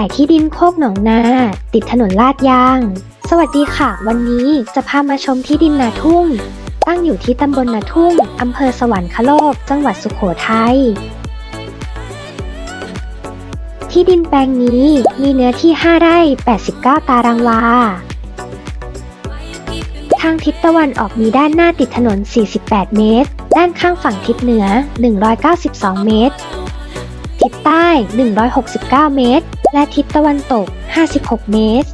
ายที่ดินโคกหนองนา ติดถนนลาดยาง สวัสดีค่ะ วันนี้จะพามาชมที่ดินนาทุ่ง ตั้งอยู่ที่ตำบลนาทุ่งอำเภอสวรรคโลก จังหวัดสุโขทัยที่ดินแปลงนี้มีเนื้อที่ 5 ไร่ 89 ตารางวา ทางทิศตะวันออกมีด้านหน้าติดถนน 48 เมตร ด้านข้างฝั่งทิศเหนือ 192 เมตร ทิศใต้ 169 เมตร และทิศตะวันตก 56 เมตร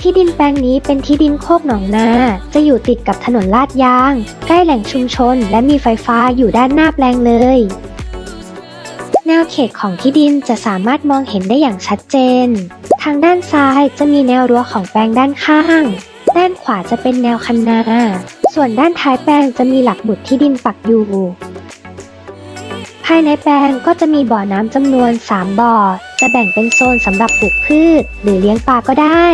ที่ดินแปลงนี้เป็นที่ดินโคกหนองนา จะอยู่ติดกับถนนลาดยาง ใกล้แหล่งชุมชน และมีไฟฟ้าอยู่ด้านหน้าแปลงเลย แนวเขตของที่ดินจะสามารถมองเห็นได้อย่างชัดเจน ทางด้านซ้ายจะมีแนวรั้วของแปลงด้านข้าง ด้านขวาจะเป็นแนวคันนา ส่วนด้านท้ายแปลงจะมีหลักบุตรที่ดินปักอยู่ภายในแปลงก็จะมีบ่อน้ำจำนวน 3 บ่อ จะแบ่งเป็นโซนสำหรับปลูกพืช หรือเลี้ยงปลาก็ได้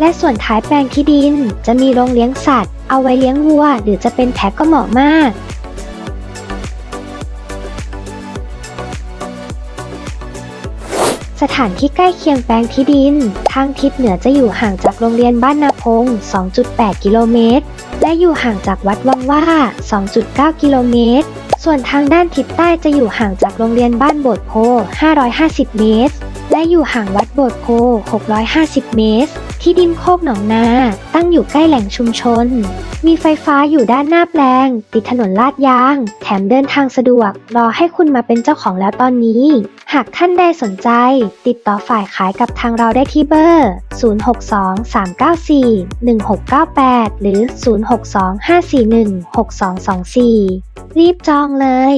และส่วนท้ายแปลงที่ดิน จะมีโรงเลี้ยงสัตว์ เอาไว้เลี้ยงวัว หรือจะเป็นแพะก็เหมาะมากสถานที่ใกล้เคียงแปลงที่ดิน ทางทิศเหนือจะอยู่ห่างจากโรงเรียนบ้านนาพง 2.8 กิโลเมตร และอยู่ห่างจากวัดวังว่า 2.9 กิโลเมตร ส่วนทางด้านทิศใต้จะอยู่ห่างจากโรงเรียนบ้านโบดโพ 550 เมตร และอยู่ห่างวัดโบดโพ 650 เมตร ที่ดินโคกหนองนา ตั้งอยู่ใกล้แหล่งชุมชน มีไฟฟ้าอยู่ด้านหน้าแปลง ติดถนนลาดยาง แถมเดินทางสะดวก รอให้คุณมาเป็นเจ้าของแล้วตอนนี้ หากท่านใดสนใจ ติดต่อฝ่ายขายกับทางเราได้ที่เบอร์ 062-394-1698 หรือ 062-541-6224 รีบจองเลย